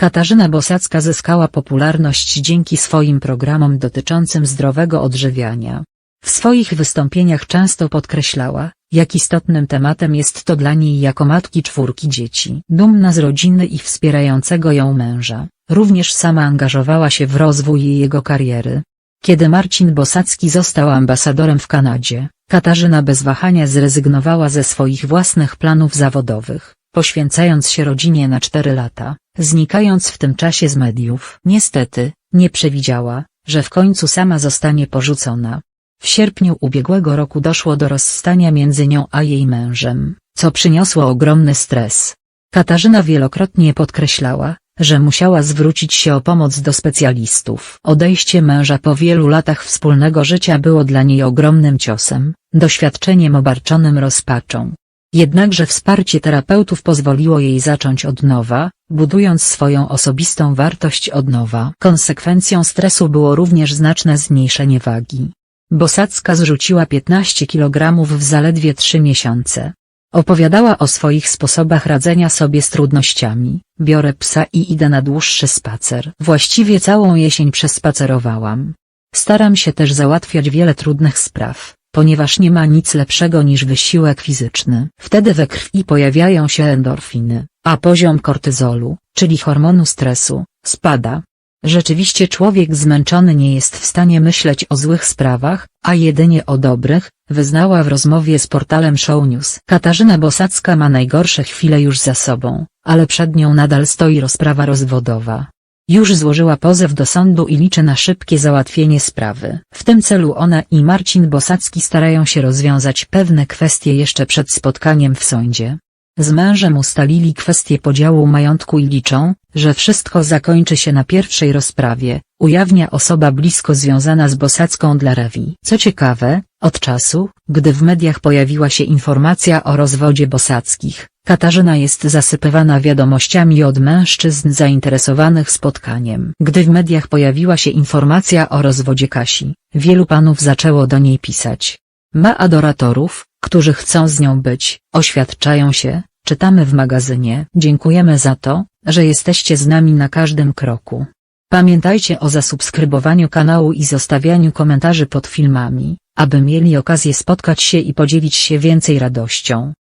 Katarzyna Bosacka zyskała popularność dzięki swoim programom dotyczącym zdrowego odżywiania. W swoich wystąpieniach często podkreślała, jak istotnym tematem jest to dla niej jako matki czwórki dzieci. Dumna z rodziny i wspierającego ją męża, również sama angażowała się w rozwój jego kariery. Kiedy Marcin Bosacki został ambasadorem w Kanadzie, Katarzyna bez wahania zrezygnowała ze swoich własnych planów zawodowych, poświęcając się rodzinie na cztery lata, znikając w tym czasie z mediów. Niestety, nie przewidziała, że w końcu sama zostanie porzucona. W sierpniu ubiegłego roku doszło do rozstania między nią a jej mężem, co przyniosło ogromny stres. Katarzyna wielokrotnie podkreślała, że musiała zwrócić się o pomoc do specjalistów. Odejście męża po wielu latach wspólnego życia było dla niej ogromnym ciosem, doświadczeniem obarczonym rozpaczą. Jednakże wsparcie terapeutów pozwoliło jej zacząć od nowa, budując swoją osobistą wartość od nowa. Konsekwencją stresu było również znaczne zmniejszenie wagi. Bosacka zrzuciła 15 kg w zaledwie 3 miesiące. Opowiadała o swoich sposobach radzenia sobie z trudnościami. Biorę psa i idę na dłuższy spacer. Właściwie całą jesień przespacerowałam. Staram się też załatwiać wiele trudnych spraw, ponieważ nie ma nic lepszego niż wysiłek fizyczny. Wtedy we krwi pojawiają się endorfiny, a poziom kortyzolu, czyli hormonu stresu, spada. Rzeczywiście człowiek zmęczony nie jest w stanie myśleć o złych sprawach, a jedynie o dobrych, wyznała w rozmowie z portalem Show News. Katarzyna Bosacka ma najgorsze chwile już za sobą, ale przed nią nadal stoi rozprawa rozwodowa. Już złożyła pozew do sądu i liczy na szybkie załatwienie sprawy. W tym celu ona i Marcin Bosacki starają się rozwiązać pewne kwestie jeszcze przed spotkaniem w sądzie. Z mężem ustalili kwestię podziału majątku i liczą, że wszystko zakończy się na pierwszej rozprawie, ujawnia osoba blisko związana z Bosacką dla Rewi. Co ciekawe, od czasu, gdy w mediach pojawiła się informacja o rozwodzie Bosackich, Katarzyna jest zasypywana wiadomościami od mężczyzn zainteresowanych spotkaniem. Gdy w mediach pojawiła się informacja o rozwodzie Kasi, wielu panów zaczęło do niej pisać. Ma adoratorów, którzy chcą z nią być, oświadczają się, czytamy w magazynie. Dziękujemy za to, że jesteście z nami na każdym kroku. Pamiętajcie o zasubskrybowaniu kanału i zostawianiu komentarzy pod filmami, aby mieli okazję spotkać się i podzielić się więcej radością.